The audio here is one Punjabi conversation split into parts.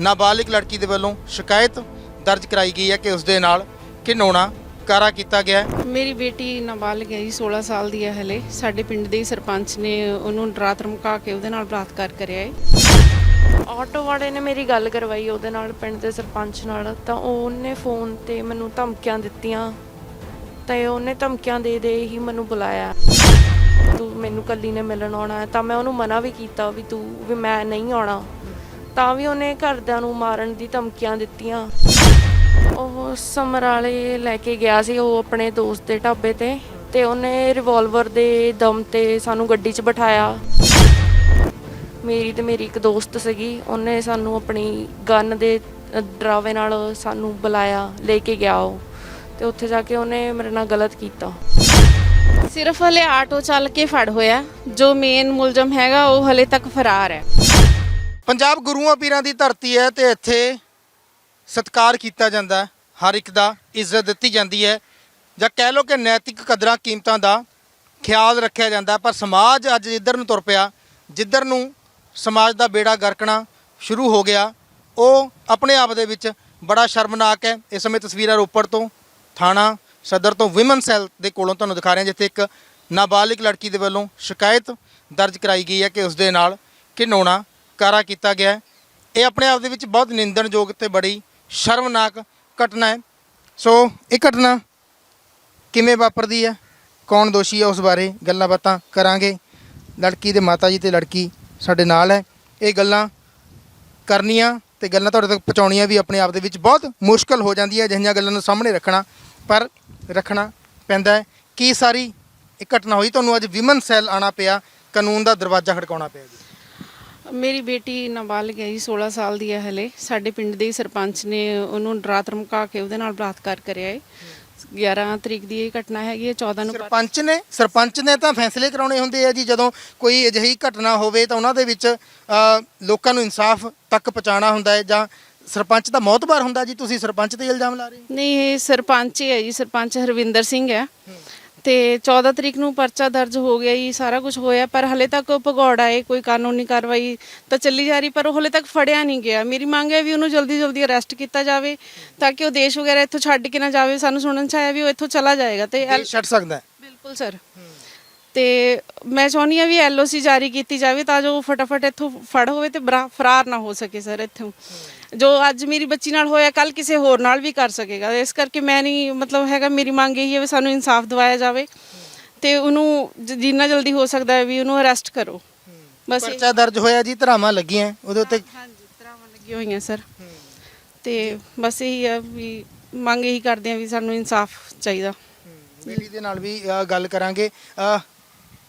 ਨਾਬਾਲਿਗ ਲੜਕੀ ਦੇ ਵੱਲੋਂ ਸ਼ਿਕਾਇਤ ਦਰਜ ਕਰਾਈ ਗਈ ਹੈ ਕਿ ਉਸ ਦੇ ਨਾਲ ਘਿਨੌਣਾ ਕਾਰਾ ਕੀਤਾ ਗਿਆ ਹੈ। ਮੇਰੀ ਬੇਟੀ ਨਾਬਾਲਗ ਹੈ ਜੀ 16 ਸਾਲ ਦੀ ਹੈ ਹਲੇ। ਸਾਡੇ ਪਿੰਡ ਦੇ ਹੀ ਸਰਪੰਚ ਨੇ ਉਹਨੂੰ ਡਰਾ ਧਮਕਾ ਕੇ ਉਹਦੇ ਨਾਲ ਬਲਾਤਕਾਰ ਕਰਿਆ ਹੈ। ਆਟੋ ਵਾਲੇ ਨੇ ਮੇਰੀ ਗੱਲ ਕਰਵਾਈ ਉਹਦੇ ਨਾਲ ਪਿੰਡ ਦੇ ਸਰਪੰਚ ਨਾਲ। ਤਾਂ ਉਹਨੇ ਫੋਨ ਤੇ ਮੈਨੂੰ ਧਮਕੀਆਂ ਦਿੱਤੀਆਂ। ਤੇ ਉਹਨੇ ਧਮਕੀਆਂ ਦੇ ਦੇ ਹੀ ਮੈਨੂੰ ਬੁਲਾਇਆ। ਤੂੰ ਮੈਨੂੰ ਕੱਲੀ ਨੇ ਮਿਲਣ ਆਉਣਾ ਹੈ ਤਾਂ ਮੈਂ ਉਹਨੂੰ ਮਨਾ ਵੀ ਕੀਤਾ ਵੀ ਤੂੰ ਵੀ ਮੈਂ ਨਹੀਂ ਆਉਣਾ। ਤਾਂ ਵੀ ਉਹਨੇ ਘਰਦਿਆਂ ਨੂੰ ਮਾਰਨ ਦੀ ਧਮਕੀਆਂ ਦਿੱਤੀਆਂ। ਉਹ ਸਮਰਾਲੇ ਲੈ ਕੇ ਗਿਆ ਸੀ, ਉਹ ਆਪਣੇ ਦੋਸਤ ਦੇ ਢਾਬੇ ਤੇ ਤੇ ਉਹਨੇ ਰਿਵਾਲਵਰ ਦੇ ਦਮ ਤੇ ਸਾਨੂੰ ਗੱਡੀ 'ਚ ਬਿਠਾਇਆ। ਮੇਰੀ ਤੇ ਮੇਰੀ ਇੱਕ ਦੋਸਤ ਸੀਗੀ, ਉਹਨੇ ਸਾਨੂੰ ਆਪਣੀ ਗਨ ਦੇ ਡਰਾਵੇ ਨਾਲ ਸਾਨੂੰ ਬੁਲਾਇਆ, ਲੈ ਕੇ ਗਿਆ ਉਹ ਤੇ ਉੱਥੇ ਜਾ ਕੇ ਉਹਨੇ ਮੇਰੇ ਨਾਲ ਗਲਤ ਕੀਤਾ। ਸਿਰਫ ਹਲੇ ਆਟੋ ਚੱਲ ਕੇ ਫੜ ਹੋਇਆ, ਜੋ ਮੇਨ ਮੁਲਜ਼ਮ ਹੈਗਾ, ਉਹ ਹਲੇ ਤੱਕ ਫਰਾਰ ਹੈ। ਪੰਜਾਬ ਗੁਰੂਆਂ ਪੀਰਾਂ ਦੀ ਧਰਤੀ ਹੈ ਤੇ ਇੱਥੇ ਸਤਿਕਾਰ ਕੀਤਾ ਜਾਂਦਾ ਹਰ ਇੱਕ ਦਾ ਇੱਜ਼ਤ ਦਿੱਤੀ ਜਾਂਦੀ ਹੈ ਜਾਂ ਕਹਿ ਲਓ ਕਿ ਨੈਤਿਕ ਕਦਰਾਂ ਕੀਮਤਾਂ ਦਾ ਖਿਆਲ ਰੱਖਿਆ ਜਾਂਦਾ ਪਰ ਸਮਾਜ ਅੱਜ ਇੱਧਰ ਨੂੰ ਤੁਰ ਪਿਆ, ਜਿੱਧਰ ਨੂੰ ਸਮਾਜ ਦਾ ਬੇੜਾ ਗਰਕਣਾ ਸ਼ੁਰੂ ਹੋ ਗਿਆ, ਉਹ ਆਪਣੇ ਆਪ ਦੇ ਵਿੱਚ ਬੜਾ ਸ਼ਰਮਨਾਕ ਹੈ। ਇਸ ਸਮੇਂ ਤਸਵੀਰਾਂ ਰੋਪੜ ਤੋਂ, ਥਾਣਾ ਸਦਰ ਤੋਂ ਵਿਮਨ ਸੈੱਲ ਦੇ ਕੋਲੋਂ ਤੁਹਾਨੂੰ ਦਿਖਾ ਰਹੇ ਹਾਂ, ਜਿੱਥੇ ਇੱਕ ਨਾਬਾਲਿਗ ਲੜਕੀ ਦੇ ਵੱਲੋਂ ਸ਼ਿਕਾਇਤ ਦਰਜ ਕਰਾਈ ਗਈ ਹੈ ਕਿ ਉਸ ਦੇ ਨਾਲ ਘਿਨੌਣਾ ਕਾਰਾ ਕੀਤਾ ਗਿਆ ਹੈ। ਇਹ ਆਪਣੇ ਆਪ ਦੇ ਵਿੱਚ ਬਹੁਤ ਨਿੰਦਣਯੋਗ ਤੇ ਬੜੀ ਸ਼ਰਮਨਾਕ ਘਟਨਾ ਹੈ। ਸੋ ਇਹ ਘਟਨਾ ਕਿਵੇਂ ਵਾਪਰਦੀ ਹੈ? ਕੌਣ ਦੋਸ਼ੀ ਹੈ? ਉਸ ਬਾਰੇ ਗੱਲਾਂ ਬਾਤਾਂ ਕਰਾਂਗੇ। ਲੜਕੀ ਦੇ ਮਾਤਾ ਜੀ ਤੇ ਲੜਕੀ ਸਾਡੇ ਨਾਲ ਹੈ। ਇਹ ਗੱਲਾਂ ਕਰਨੀਆਂ ਤੇ ਗੱਲਾਂ ਤੁਹਾਡੇ ਤੱਕ ਪਹੁੰਚਾਉਣੀਆਂ ਵੀ ਆਪਣੇ ਆਪ ਦੇ ਵਿੱਚ ਬਹੁਤ ਮੁਸ਼ਕਲ ਹੋ ਜਾਂਦੀ ਹੈ। ਅਜਿਹੀਆਂ ਗੱਲਾਂ ਨੂੰ ਸਾਹਮਣੇ ਰੱਖਣਾ, ਪਰ ਰੱਖਣਾ ਪੈਂਦਾ ਹੈ। ਕੀ ਸਾਰੀ ਇਹ ਘਟਨਾ ਹੋਈ? ਤੁਹਾਨੂੰ ਅੱਜ ਵਿਮਨ ਸੈੱਲ ਆਣਾ ਪਿਆ। ਕਾਨੂੰਨ ਦਾ ਦਰਵਾਜ਼ਾ ਖੜਕਾਉਣਾ ਪਿਆ ਜੀ। ਮੇਰੀ ਬੇਟੀ ਨਾਬਾਲਗ ਹੈ ਜੀ 16 ਸਾਲ ਦੀ ਹੈ ਹਲੇ। ਸਾਡੇ ਪਿੰਡ ਦੇ ਹੀ ਸਰਪੰਚ ਨੇ ਉਹਨੂੰ ਡਰਾ ਧਮਕਾ ਕੇ ਉਹਦੇ ਨਾਲ ਬਲਾਤਕਾਰ ਕਰਿਆ ਹੈ 11 ਤਰੀਕ ਦੀ ਇਹ ਘਟਨਾ ਹੈਗੀ ਹੈ 14 ਨੂੰ ਸਰਪੰਚ ਨੇ ਸਰਪੰਚ ਨੇ ਤਾਂ ਫੈਸਲੇ ਕਰਾਉਣੇ ਹੁੰਦੇ ਆ ਜੀ। ਜਦੋਂ ਕੋਈ ਅਜਿਹੀ ਘਟਨਾ ਹੋਵੇ ਤਾਂ ਉਹਨਾਂ ਦੇ ਵਿੱਚ ਲੋਕਾਂ ਨੂੰ ਇਨਸਾਫ ਤੱਕ ਪਹੁੰਚਾਉਣਾ ਹੁੰਦਾ ਹੈ ਜਾਂ ਸਰਪੰਚ ਦਾ ਮੌਤਬਾਰ ਹੁੰਦਾ ਜੀ। ਤੁਸੀਂ ਸਰਪੰਚ ਤੇ ਇਲਜ਼ਾਮ ਲਾ ਰਹੇ ਹੋ? ਨਹੀਂ ਇਹ ਸਰਪੰਚ ਹੀ ਹੈ ਜੀ। ਸਰਪੰਚ ਹਰਵਿੰਦਰ ਸਿੰਘ ਹੈ। ਤੇ 14 ਤਰੀਕ ਨੂੰ ਪਰਚਾ ਦਰਜ ਹੋ ਗਿਆ ਜੀ ਸਾਰਾ ਕੁਝ ਹੋਇਆ ਪਰ ਹਲੇ ਤੱਕ ਭਗੌੜਾ ਹੈ ਕੋਈ ਕਾਨੂੰਨੀ ਕਾਰਵਾਈ ਤਾਂ ਚੱਲੀ ਜਾ ਰਹੀ ਪਰ ਉਹ ਹਲੇ ਤੱਕ ਫੜਿਆ ਨਹੀਂ ਗਿਆ। ਮੇਰੀ ਮੰਗ ਹੈ ਵੀ ਉਹਨੂੰ ਜਲਦੀ ਜਲਦੀ ਅਰੈਸਟ ਕੀਤਾ ਜਾਵੇ ਤਾਂ ਕਿ ਉਹ ਦੇਸ਼ ਵਗੈਰਾ ਇੱਥੋਂ ਛੱਡ ਕੇ ਨਾ ਜਾਵੇ। ਸਾਨੂੰ ਸੁਣਨ ਚ ਆਇਆ ਵੀ ਉਹ ਇੱਥੋਂ ਚਲਾ ਜਾਏਗਾ ਤੇ ਇਹ ਛੱਡ ਸਕਦਾ ਹੈ। ਬਿਲਕੁਲ ਸਰ। ਤੇ ਮੈਂ ਚਾਹੁੰਦੀ ਆ ਵੀ ਐਲਓਸੀ ਜਾਰੀ ਕੀਤੀ ਜਾਵੇ ਤਾਂ ਜੋ ਉਹ ਫਟਾਫਟ ਇੱਥੋਂ ਫੜ ਹੋਵੇ ਤੇ ਬਰਾ- ਫਰਾਰ ਨਾ ਹੋ ਸਕੇ ਸਰ ਇੱਥੋਂ। ਜੋ ਅੱਜ ਮੇਰੀ ਬੱਚੀ ਨਾਲ ਹੋਇਆ ਕੱਲ ਕਿਸੇ ਹੋਰ ਨਾਲ ਵੀ ਕਰ ਸਕੇਗਾ। ਇਸ ਕਰਕੇ ਮੈਂ ਨਹੀਂ ਮਤਲਬ ਹੈਗਾ ਮੇਰੀ ਮੰਗ ਇਹੀ ਹੈ ਵੀ ਸਾਨੂੰ ਇਨਸਾਫ ਦਿਵਾਇਆ ਜਾਵੇ ਤੇ ਉਹਨੂੰ ਜ- ਜਿੰਨਾ ਜਲਦੀ ਹੋ ਸਕਦਾ ਹੈ ਵੀ ਉਹਨੂੰ ਅਰੈਸਟ ਕਰੋ। ਬਸ ਇਹ- ਪਰਚਾ ਦਰਜ ਹੋਇਆ ਜੀ ਧਰਾਵਾਂ ਲੱਗੀਆਂ ਉਹਦੇ ਉੱਤੇ ਹਾਂਜੀ ਤਰਾਵਾਂ ਲੱਗੀਆਂ ਹੋਈਆਂ ਸਰ। ਤੇ ਬਸ ਇਹੀ ਆ ਵੀ ਮੰਗ ਇਹੀ ਕਰਦੇ ਆ ਵੀ ਸਾਨੂੰ ਇਨਸਾਫ ਚਾਹੀਦਾ। ਬੇਟੀ ਦੇ ਨਾਲ ਵੀ ਅ, ਗੱਲ ਕਰਾਂਗੇ। ਅ,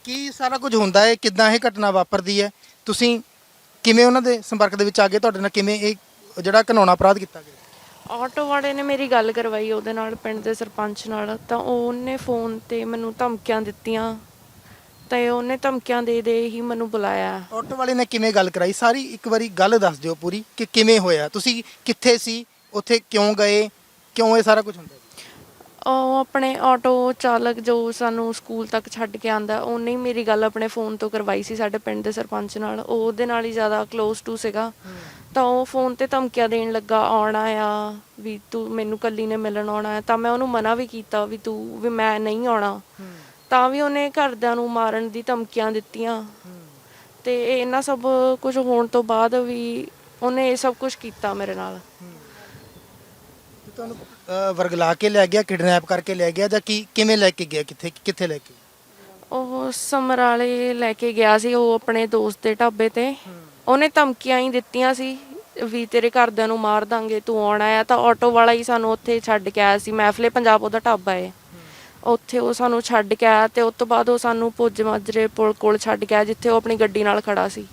ਕੀ ਸਾਰਾ ਕੁਝ ਹੁੰਦਾ ਹੈ? ਕਿੱਦਾਂ ਇਹ ਘਟਨਾ ਵਾਪਰਦੀ ਹੈ? ਤੁਸੀਂ ਕਿਵੇਂ ਉਹਨਾਂ ਦੇ ਸੰਪਰਕ ਦੇ ਵਿੱਚ ਆ ਗਏ? ਤੁਹਾਡੇ ਨਾਲ ਕਿਵੇਂ ਇਹ ਜਿਹੜਾ ਘਿਨੌਣਾ ਅਪਰਾਧ ਕੀਤਾ ਗਿਆ। ਆਟੋ ਵਾਲੇ ਨੇ ਮੇਰੀ ਗੱਲ ਕਰਵਾਈ ਉਹਦੇ ਨਾਲ ਪਿੰਡ ਦੇ ਸਰਪੰਚ ਨਾਲ। ਤਾਂ ਉਹਨੇ ਫੋਨ ਤੇ ਮੈਨੂੰ ਧਮਕੀਆਂ ਦਿੱਤੀਆਂ। ਤੇ ਉਹਨੇ ਧਮਕੀਆਂ ਦੇ ਦੇ ਹੀ ਮੈਨੂੰ ਬੁਲਾਇਆ। ਆਟੋ ਵਾਲੇ ਨੇ ਕਿਵੇਂ ਗੱਲ ਕਰਾਈ? ਸਾਰੀ ਇੱਕ ਵਾਰੀ ਗੱਲ ਦੱਸ ਦਿਓ ਪੂਰੀ ਕਿ ਕਿਵੇਂ ਹੋਇਆ? ਤੁਸੀਂ ਕਿੱਥੇ ਸੀ? ਉੱਥੇ ਕਿਉਂ ਗਏ? ਕਿਉਂ ਇਹ ਸਾਰਾ ਕੁਝ ਹੁੰਦਾ? ਉਹ ਆਪਣੇ ਆਟੋ ਚਾਲਕ ਜੋ ਸਾਨੂੰ ਸਕੂਲ ਤੱਕ ਛੱਡ ਕੇ ਆਂਦਾ ਉਹਨੇ ਹੀ ਮੇਰੀ ਗੱਲ ਆਪਣੇ ਫੋਨ ਤੋਂ ਕਰਵਾਈ ਸੀ ਸਾਡੇ ਪਿੰਡ ਦੇ ਸਰਪੰਚ ਨਾਲ। ਉਹ ਉਹਦੇ ਨਾਲ ਹੀ ਜ਼ਿਆਦਾ ক্লোਜ਼ ਟੂ ਸੀਗਾ। ਤਾਂ ਉਹ ਫੋਨ ਤੇ ਧਮਕੀਆਂ ਦੇਣ ਲੱਗਾ, ਆਉਣਾ ਆ, ਵੀ ਤੂੰ, ਮੈਨੂੰ ਕੱਲੀ ਨੇ ਮਿਲਣ ਆਉਣਾ ਆ। ਤਾਂ ਮੈਂ ਉਹਨੂੰ ਮਨਾ ਵੀ ਕੀਤਾ ਵੀ ਤੂੰ, ਵੀ ਮੈਂ ਨਹੀਂ ਆਉਣਾ। ਤਾਂ ਵੀ ਉਹਨੇ ਘਰਦਿਆਂ ਨੂੰ ਮਾਰਨ ਦੀ ਧਮਕੀਆਂ ਦਿੱਤੀਆਂ। ਤੇ ਇਹਨਾਂ ਸਭ ਕੁਝ ਹੋਣ ਤੋਂ ਬਾਅਦ ਵੀ ਉਹਨੇ ਇਹ ਸਭ ਕੁਝ ਕੀਤਾ ਮੇਰੇ ਨਾਲ। ਤੁਹਾਨੂੰ ਅ, ਵਰਗਲਾ ਕੇ ਲੈ ਗਿਆ ਕਿਡਨੈਪ ਕਰਕੇ ਲੈ ਗਿਆ ਜਾਂ ਕੀ ਕਿਵੇਂ ਲੈ ਕੇ ਗਿਆ ਕਿੱਥੇ ਕਿੱਥੇ ਲੈ ਕੇ? ਉਹ ਸਮਰਾਲੇ ਲੈ ਕੇ ਗਿਆ ਸੀ ਉਹ ਆਪਣੇ ਦੋਸਤ ਦੇ ਢਾਬੇ ਤੇ। ਉਹਨੇ ਧਮਕੀਆਂ ਹੀ ਦਿੱਤੀਆਂ ਸੀ ਵੀ ਤੇਰੇ ਘਰਦਿਆਂ ਨੂੰ ਮਾਰ ਦਾਂਗੇ ਤੂੰ ਆਉਣਾ ਆ ਤਾਂ ਆਟੋ ਵਾਲਾ ਹੀ ਸਾਨੂੰ ਉੱਥੇ ਛੱਡ ਕੇ ਆਇਆ ਸੀ। ਮਹਿਫਲੇ ਪੰਜਾਬ ਉਹਦਾ ਢਾਬਾ ਏ। ਉੱਥੇ ਉਹ ਸਾਨੂੰ ਛੱਡ ਕੇ ਆਇਆ ਤੇ ਉਸ ਤੋਂ ਬਾਅਦ ਉਹ ਸਾਨੂੰ ਪੁੱਜ ਮਾਜਰੇ ਪੁਲ ਕੋਲ ਛੱਡ ਕੇ ਜਿੱਥੇ ਉਹ ਆਪਣੀ ਗੱਡੀ ਨਾਲ ਖੜਾ ਸੀ।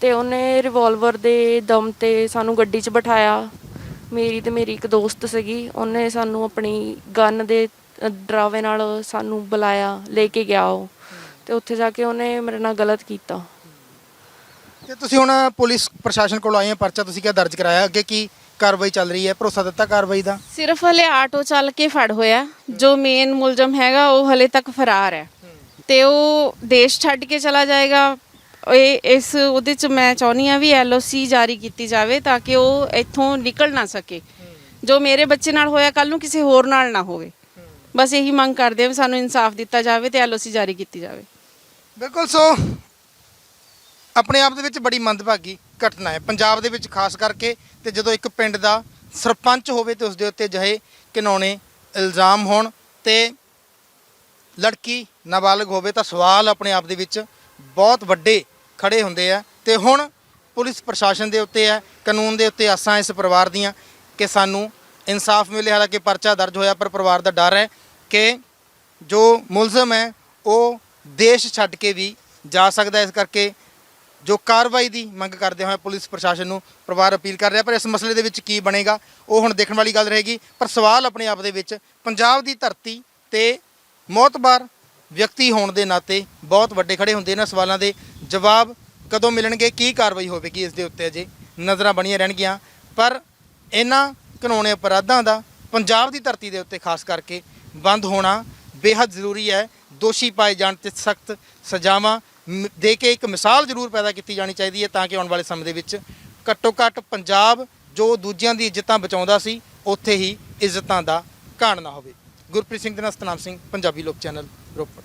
ਤੇ ਉਹਨੇ ਰਿਵਾਲਵਰ ਦੇ ਦਮ ਤੇ ਸਾਨੂੰ ਗੱਡੀ 'ਚ ਬਿਠਾਇਆ। ਮੇਰੀ ਤੇ ਮੇਰੀ ਇੱਕ ਦੋਸਤ ਸੀਗੀ ਉਹਨੇ ਸਾਨੂੰ ਆਪਣੀ ਗਨ ਦੇ ਡਰਾਵੇ ਨਾਲ ਸਾਨੂੰ ਬੁਲਾਇਆ ਲੈ ਕੇ ਗਿਆ ਉਹ। ਤੇ ਉੱਥੇ ਜਾ ਕੇ ਉਹਨੇ ਮੇਰੇ ਨਾਲ ਗਲਤ ਕੀਤਾ। ਤੇ ਤੁਸੀਂ ਹੁਣ ਪੁਲਿਸ ਪ੍ਰਸ਼ਾਸਨ ਕੋਲ ਆਏ ਆ ਪਰਚਾ ਤੁਸੀਂ ਕਿਹਾ ਦਰਜ ਕਰਾਇਆ ਅੱਗੇ ਕੀ ਕਾਰਵਾਈ ਚੱਲ ਰਹੀ ਹੈ? ਭਰੋਸਾ ਦਿੱਤਾ ਕਾਰਵਾਈ ਦਾ? ਸਿਰਫ ਹਲੇ ਆਟੋ ਚੱਲ ਕੇ ਫੜ ਹੋਇਆ। ਜੋ ਮੇਨ ਮੁਲਜ਼ਮ ਹੈਗਾ ਉਹ ਹਲੇ ਤੱਕ ਫਰਾਰ ਹੈ। ਤੇ ਉਹ ਦੇਸ਼ ਛੱਡ ਕੇ ਚਲਾ ਜਾਏਗਾ ਇਹ ਇਸ ਉਹਦੇ ਚ ਮੈਂ ਚਾਹੁੰਦੀ ਆ ਵੀ ਐਲਓਸੀ ਜਾਰੀ ਕੀਤੀ ਜਾਵੇ ਤਾਂ ਕਿ ਉਹ ਇੱਥੋਂ ਨਿਕਲ ਨਾ ਸਕੇ। ਜੋ ਮੇਰੇ ਬੱਚੇ ਨਾਲ ਹੋਇਆ ਕੱਲ ਨੂੰ ਕਿਸੇ ਹੋਰ ਨਾਲ ਨਾ ਹੋਵੇ। ਬਸ ਇਹੀ ਮੰਗ ਕਰਦੇ ਆ ਵੀ ਸਾਨੂੰ ਇਨਸਾਫ ਦਿੱਤਾ ਜਾਵੇ ਤੇ ਐਲਓਸੀ ਜਾਰੀ ਕੀਤੀ ਜਾਵੇ। ਬਿਲਕੁਲ, ਸੋ ਆਪਣੇ ਆਪ ਦੇ ਵਿੱਚ ਬੜੀ ਮੰਦਭਾਗੀ ਘਟਨਾ ਹੈ। ਪੰਜਾਬ ਦੇ ਵਿੱਚ ਖਾਸ ਕਰਕੇ ਤੇ ਜਦੋਂ ਇੱਕ ਪਿੰਡ ਦਾ ਸਰਪੰਚ ਹੋਵੇ ਤੇ ਉਸ ਦੇ ਉੱਤੇ ਜਹੇ ਘਿਨਾਉਣੇ ਇਲਜ਼ਾਮ ਹੋਣ ਤੇ ਲੜਕੀ ਨਾਬਾਲਗ ਹੋਵੇ ਤਾਂ ਸਵਾਲ ਆਪਣੇ ਆਪ ਦੇ ਵਿੱਚ ਬਹੁਤ ਵੱਡੇ ਖੜੇ ਹੁੰਦੇ ਆ ਤੇ ਹੁਣ ਪੁਲਿਸ ਪ੍ਰਸ਼ਾਸਨ ਦੇ ਉੱਤੇ ਹੈ, ਕਾਨੂੰਨ ਦੇ ਉੱਤੇ ਆਸਾਂ ਇਸ ਪਰਿਵਾਰ ਦੀਆਂ ਕਿ ਸਾਨੂੰ ਇਨਸਾਫ ਮਿਲੇ। ਹਾਲਾਂਕਿ ਪਰਚਾ ਦਰਜ ਹੋਇਆ, ਪਰ ਪਰਿਵਾਰ ਦਾ ਡਰ ਹੈ ਕਿ ਜੋ ਮੁਲਜ਼ਮ ਹੈ, ਉਹ ਦੇਸ਼ ਛੱਡ ਕੇ ਵੀ ਜਾ ਸਕਦਾ ਇਸ ਕਰਕੇ ਜੋ ਕਾਰਵਾਈ ਦੀ ਮੰਗ ਕਰਦੇ ਹੋਏ ਪੁਲਿਸ ਪ੍ਰਸ਼ਾਸਨ ਨੂੰ ਪਰਿਵਾਰ ਅਪੀਲ ਕਰ ਰਿਹਾ, ਪਰ ਇਸ ਮਸਲੇ ਦੇ ਵਿੱਚ ਕੀ ਬਣੇਗਾ, ਉਹ ਹੁਣ ਦੇਖਣ ਵਾਲੀ ਗੱਲ ਰਹੇਗੀ। ਪਰ ਸਵਾਲ ਆਪਣੇ ਆਪ ਦੇ ਵਿੱਚ, ਪੰਜਾਬ ਦੀ ਧਰਤੀ ਤੇ ਮੌਤਬਾਰ ਵਿਅਕਤੀ ਹੋਣ ਦੇ ਨਾਤੇ ਬਹੁਤ ਵੱਡੇ ਖੜੇ ਹੁੰਦੇ ਨੇ। ਸਵਾਲਾਂ ਦੇ ਜਵਾਬ ਕਦੋਂ ਮਿਲਣਗੇ, ਕੀ ਕਾਰਵਾਈ ਹੋਵੇਗੀ ਇਸ ਦੇ ਉੱਤੇ ਅਜੇ ਨਜ਼ਰਾਂ ਬਣੀਆਂ ਰਹਿਣਗੀਆਂ। ਪਰ ਇਹਨਾਂ ਕਾਨੂੰਨੀ ਅਪਰਾਧਾਂ ਦਾ ਪੰਜਾਬ ਦੀ ਧਰਤੀ ਦੇ ਉੱਤੇ ਖਾਸ ਕਰਕੇ ਬੰਦ ਹੋਣਾ ਬੇहद ਜ਼ਰੂਰੀ ਹੈ। ਦੋਸ਼ੀ ਪਾਏ ਜਾਣ ਤੇ ਸਖਤ ਸਜ਼ਾਵਾਂ ਮ- ਦੇ ਕੇ ਇੱਕ ਮਿਸਾਲ ਜ਼ਰੂਰ ਪੈਦਾ ਕੀਤੀ ਜਾਣੀ ਚਾਹੀਦੀ ਹੈ ਤਾਂ ਕਿ ਆਉਣ ਵਾਲੇ ਸਮੇਂ ਦੇ ਵਿੱਚ ਘੱਟੋ ਘੱਟ ਪੰਜਾਬ ਜੋ ਦੂਜਿਆਂ ਦੀ ਇੱਜ਼ਤਾਂ ਬਚਾਉਂਦਾ ਸੀ, ਉੱਥੇ ਹੀ ਇੱਜ਼ਤਾਂ ਦਾ ਘਾਣ ਨਾ ਹੋਵੇ। ਗੁਰਪ੍ਰੀਤ ਸਿੰਘ ਦੇ ਨਾਲ ਸਤਨਾਮ ਸਿੰਘ, ਪੰਜਾਬੀ ਲੋਕ ਚੈਨਲ ਰੋਪੜ।